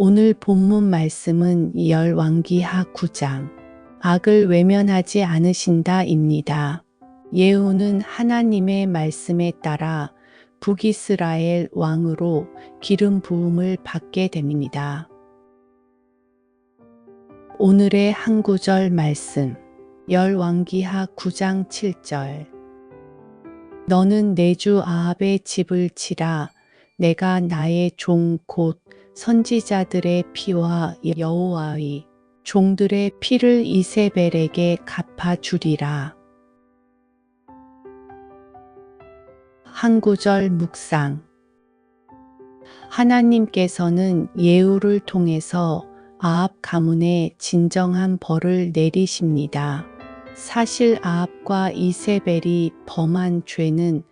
오늘 본문 말씀은 열왕기하 9장 악을 외면하지 않으신다입니다. 예후는 하나님의 말씀에 따라 북이스라엘 왕으로 기름 부음을 받게 됩니다. 오늘의 한 구절 말씀 열왕기하 9장 7절 너는 내 주 아합의 집을 치라 내가 나의 종 곧 선지자들의 피와 여호와의 종들의 피를 이세벨에게 갚아 주리라. 한 구절 묵상 하나님께서는 예후를 통해서 아합 가문에 진정한 벌을 내리십니다. 사실 아합과 이세벨이 범한 죄는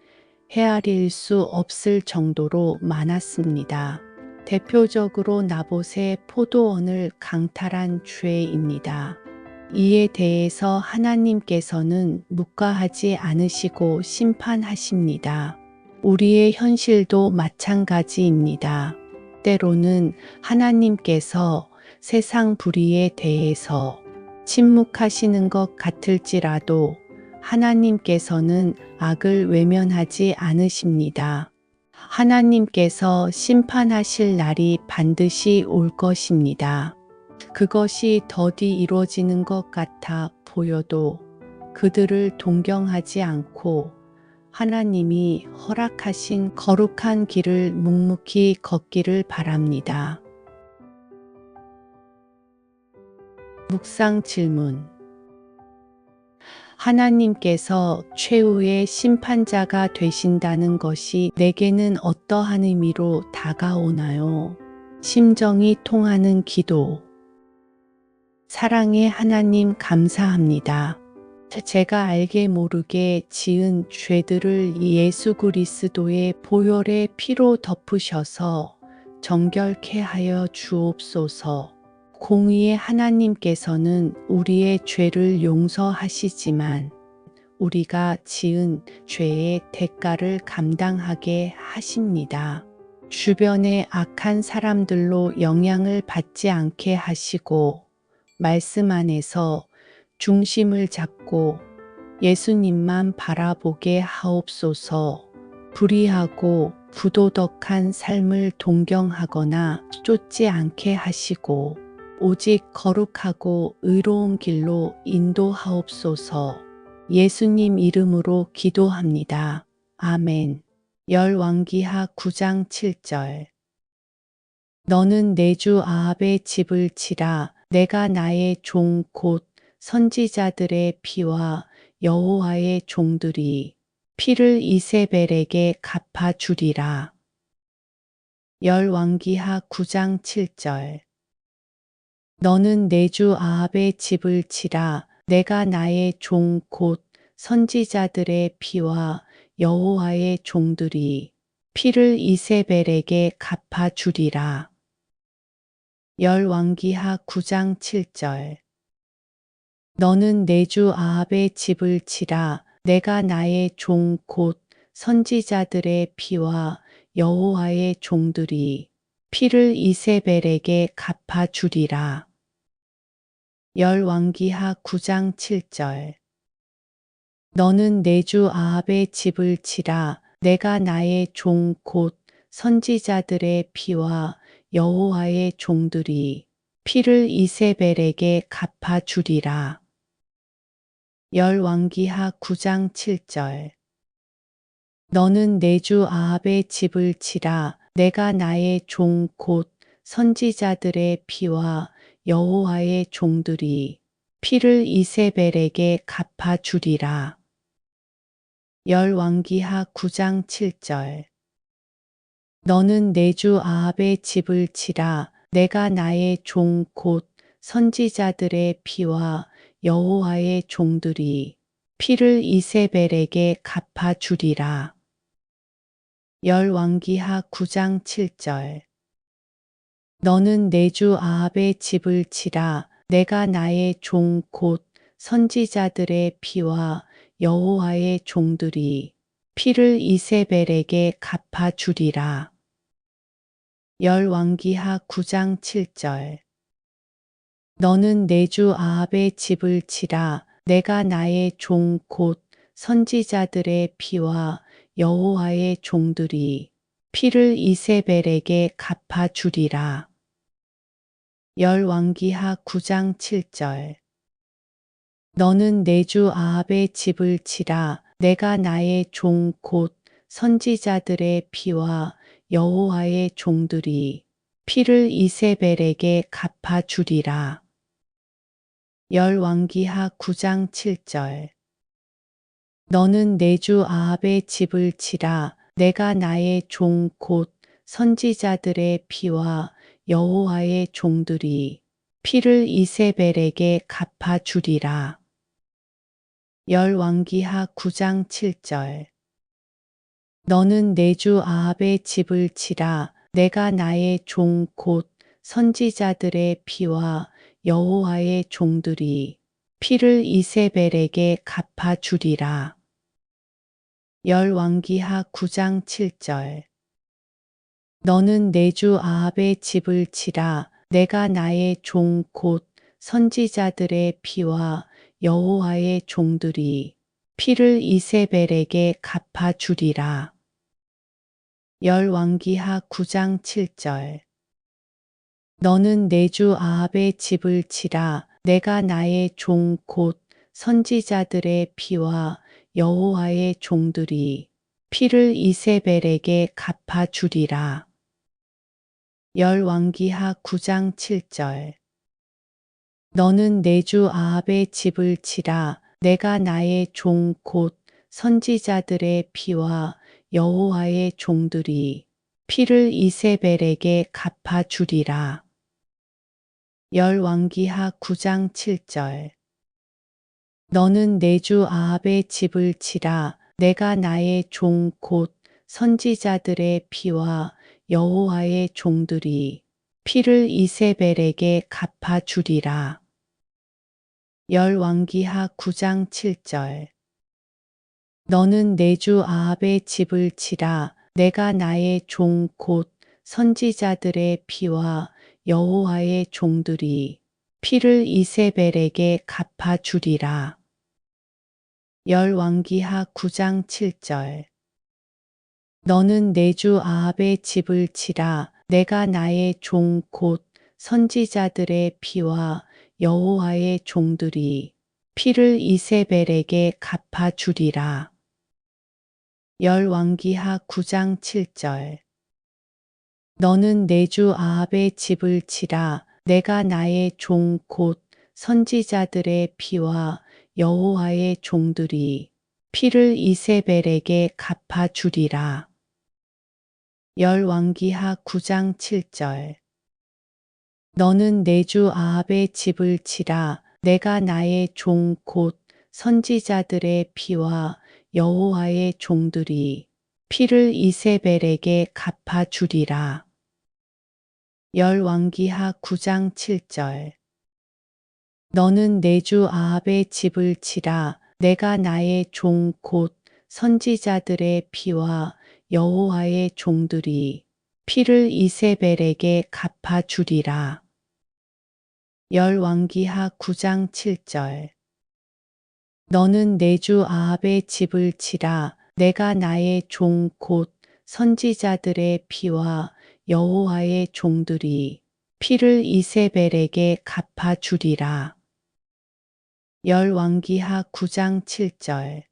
헤아릴 수 없을 정도로 많았습니다. 대표적으로 나봇의 포도원을 강탈한 죄입니다. 이에 대해서 하나님께서는 묵과하지 않으시고 심판하십니다. 우리의 현실도 마찬가지입니다. 때로는 하나님께서 세상 불의에 대해서 침묵하시는 것 같을지라도 하나님께서는 악을 외면하지 않으십니다. 하나님께서 심판하실 날이 반드시 올 것입니다. 그것이 더디 이루어지는 것 같아 보여도 그들을 동경하지 않고 하나님이 허락하신 거룩한 길을 묵묵히 걷기를 바랍니다. 묵상 질문 하나님께서 최후의 심판자가 되신다는 것이 내게는 어떠한 의미로 다가오나요? 심정이 통하는 기도. 사랑의 하나님 감사합니다. 제가 알게 모르게 지은 죄들을 예수 그리스도의 보혈의 피로 덮으셔서 정결케 하여 주옵소서. 공의의 하나님께서는 우리의 죄를 용서하시지만 우리가 지은 죄의 대가를 감당하게 하십니다. 주변의 악한 사람들로 영향을 받지 않게 하시고 말씀 안에서 중심을 잡고 예수님만 바라보게 하옵소서 불의하고 부도덕한 삶을 동경하거나 쫓지 않게 하시고 오직 거룩하고 의로운 길로 인도하옵소서 예수님 이름으로 기도합니다. 아멘. 열왕기하 9장 7절 너는 내 주 아합의 집을 치라 내가 나의 종 곧 선지자들의 피와 여호와의 종들이 피를 이세벨에게 갚아 주리라. 열왕기하 9장 7절 너는 내 주 아합의 집을 치라 내가 나의 종 곧 선지자들의 피와 여호와의 종들이 피를 이세벨에게 갚아 주리라. 열왕기하 9장 7절 너는 내 주 아합의 집을 치라 내가 나의 종 곧 선지자들의 피와 여호와의 종들이 피를 이세벨에게 갚아 주리라. 열왕기하 9장 7절. 너는 내 주 아합의 집을 치라. 내가 나의 종 곧 선지자들의 피와 여호와의 종들이 피를 이세벨에게 갚아 주리라. 열왕기하 9장 7절. 너는 내 주 아합의 집을 치라. 내가 나의 종 곧 선지자들의 피와 여호와의 종들이 피를 이세벨에게 갚아 주리라. 열왕기하 9장 7절 너는 내 주 아합의 집을 치라 내가 나의 종 곧 선지자들의 피와 여호와의 종들이 피를 이세벨에게 갚아 주리라. 열왕기하 9장 7절 너는 내 주 아합의 집을 치라. 내가 나의 종 곧 선지자들의 피와 여호와의 종들이 피를 이세벨에게 갚아 주리라. 열왕기하 9장 7절. 너는 내 주 아합의 집을 치라. 내가 나의 종 곧 선지자들의 피와 여호와의 종들이 피를 이세벨에게 갚아 주리라. 열왕기하 9장 7절 너는 내 주 아합의 집을 치라 내가 나의 종 곧 선지자들의 피와 여호와의 종들이 피를 이세벨에게 갚아 주리라. 열왕기하 9장 7절 너는 내 주 아합의 집을 치라 내가 나의 종 곧 선지자들의 피와 여호와의 종들이 피를 이세벨에게 갚아 주리라. 열왕기하 9장 7절 너는 내 주 아합의 집을 치라 내가 나의 종 곧 선지자들의 피와 여호와의 종들이 피를 이세벨에게 갚아 주리라. 열왕기하 9장 7절. 너는 내 주 아합의 집을 치라. 내가 나의 종 곧 선지자들의 피와 여호와의 종들이 피를 이세벨에게 갚아 주리라. 열왕기하 9장 7절. 너는 내 주 아합의 집을 치라. 내가 나의 종 곧 선지자들의 피와 여호와의 종들이 피를 이세벨에게 갚아 주리라. 열왕기하 9장 7절 너는 내 주 아합의 집을 치라 내가 나의 종 곧 선지자들의 피와 여호와의 종들이 피를 이세벨에게 갚아 주리라. 열왕기하 9장 7절 너는 내 주 아합의 집을 치라. 내가 나의 종 곧 선지자들의 피와 여호와의 종들이 피를 이세벨에게 갚아 주리라. 열왕기하 9장 7절. 너는 내 주 아합의 집을 치라. 내가 나의 종 곧 선지자들의 피와 여호와의 종들이 피를 이세벨에게 갚아 주리라. 열왕기하 9장 7절 너는 내 주 아합의 집을 치라 내가 나의 종 곧 선지자들의 피와 여호와의 종들이 피를 이세벨에게 갚아 주리라. 열왕기하 9장 7절 너는 내 주 아합의 집을 치라 내가 나의 종 곧 선지자들의 피와 여호와의 종들이 피를 이세벨에게 갚아 주리라. 열왕기하 9장 7절 너는 내 주 아합의 집을 치라 내가 나의 종 곧 선지자들의 피와 여호와의 종들이 피를 이세벨에게 갚아 주리라. 열왕기하 9장 7절. 너는 내 주 아합의 집을 치라. 내가 나의 종 곧 선지자들의 피와 여호와의 종들이 피를 이세벨에게 갚아 주리라. 열왕기하 9장 7절. 너는 내 주 아합의 집을 치라. 내가 나의 종 곧 선지자들의 피와 여호와의 종들이 피를 이세벨에게 갚아 주리라. 열왕기하 9장 7절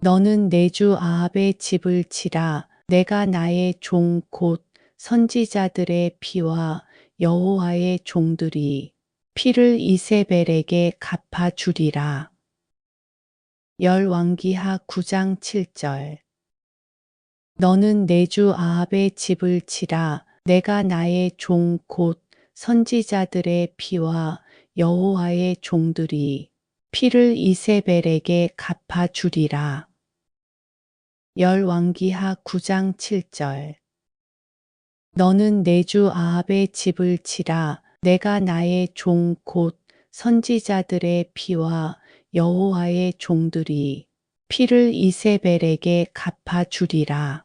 너는 내 주 아합의 집을 치라 내가 나의 종 곧 선지자들의 피와 여호와의 종들이 피를 이세벨에게 갚아 주리라. 열왕기하 9장 7절 너는 내 주 아합의 집을 치라 내가 나의 종 곧 선지자들의 피와 여호와의 종들이 피를 이세벨에게 갚아 주리라. 열왕기하 9장 7절 너는 내 주 아합의 집을 치라 내가 나의 종 곧 선지자들의 피와 여호와의 종들이 피를 이세벨에게 갚아 주리라.